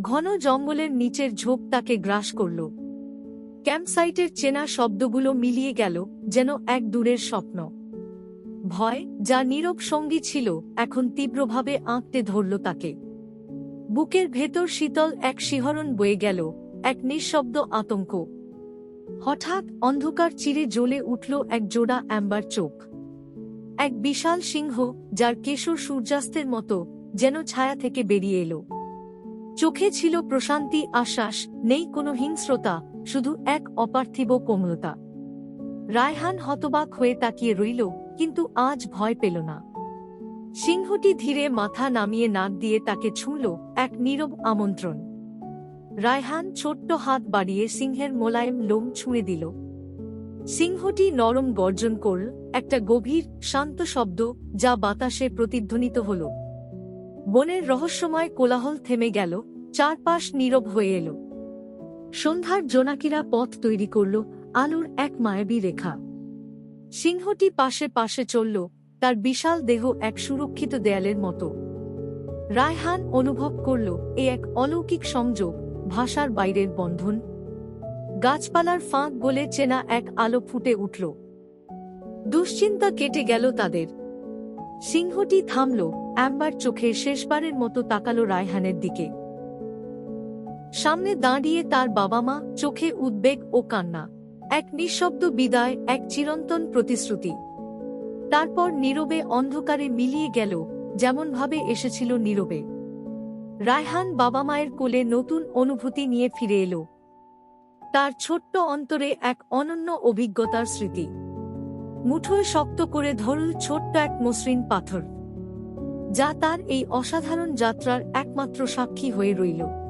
ঘন জঙ্গলের নিচের ঝোপ তাকে গ্রাস করল। ক্যাম্পসাইটের চেনা শব্দগুলো মিলিয়ে গেল, যেন এক দূরের স্বপ্ন। ভয়, যা নীরব সঙ্গী ছিল, এখন তীব্রভাবে আঁকতে ধরল তাকে। বুকের ভেতর শীতল এক শিহরণ বয়ে গেল, এক নিঃশব্দ আতঙ্ক। হঠাৎ অন্ধকার চিরে জ্বলে উঠল এক জোড়া অ্যাম্বার চোখ। এক বিশাল সিংহ, যার কেশর সূর্যাস্তের মতো, যেন ছায়া থেকে বেরিয়ে এলো। চোখে ছিল প্রশান্তি, আশ্বাস, নেই কোনো হিংস্রতা, শুধু এক অপার্থিব কোমলতা। রায়হান হতবাক হয়ে তাকিয়ে রইল, কিন্তু আজ ভয় পেল না। সিংহটি ধীরে মাথা নামিয়ে নাক দিয়ে তাকে ছুঁল, এক নীরব আমন্ত্রণ। রায়হান ছোট্ট হাত বাড়িয়ে সিংহের মোলায়েম লোম ছুঁয়ে দিল। সিংহটি নরম গর্জন করল, একটা গভীর, শান্ত শব্দ, যা বাতাসে প্রতিধ্বনিত হল। বনের রহস্যময় কোলাহল থেমে গেল চারপাশ নীরব হয়ে এলো। সন্ধ্যার জোনাকিরা পথ তৈরি করল, আলোর এক মায়াবী রেখা। সিংহটি পাশে পাশে চলল, তার বিশাল দেহ এক সুরক্ষিত দেয়ালের মতো। রায়হান অনুভব করল, এ এক অলৌকিক সংযোগ, ভাষার বাইরের বন্ধন। গাছপালার ফাঁক বলে চেনা এক আলো ফুটে উঠল। দুশ্চিন্তা কেটে গেল তাদের। সিংহটি থামল, অ্যাম্বার চোখে শেষবারের মতো তাকালো রায়হানের দিকে। সামনে দাঁড়িয়ে তার বাবা মা চোখে উদ্বেগ ও কান্না। এক নিঃশব্দ বিদায়, এক চিরন্তন প্রতিশ্রুতি। তারপর নীরবে অন্ধকারে মিলিয়ে গেল, যেমনভাবে এসেছিল নীরবে। রায়হান বাবা মায়ের কোলে নতুন অনুভূতি নিয়ে ফিরে এলো। তার ছোট্ট অন্তরে এক অনন্য অভিজ্ঞতার স্মৃতি। মুঠোয় শক্ত করে ধরল ছোট্ট এক মসৃণ পাথর। যা তার এই অসাধারণ যাত্রার একমাত্র সাক্ষী হয়ে রইল।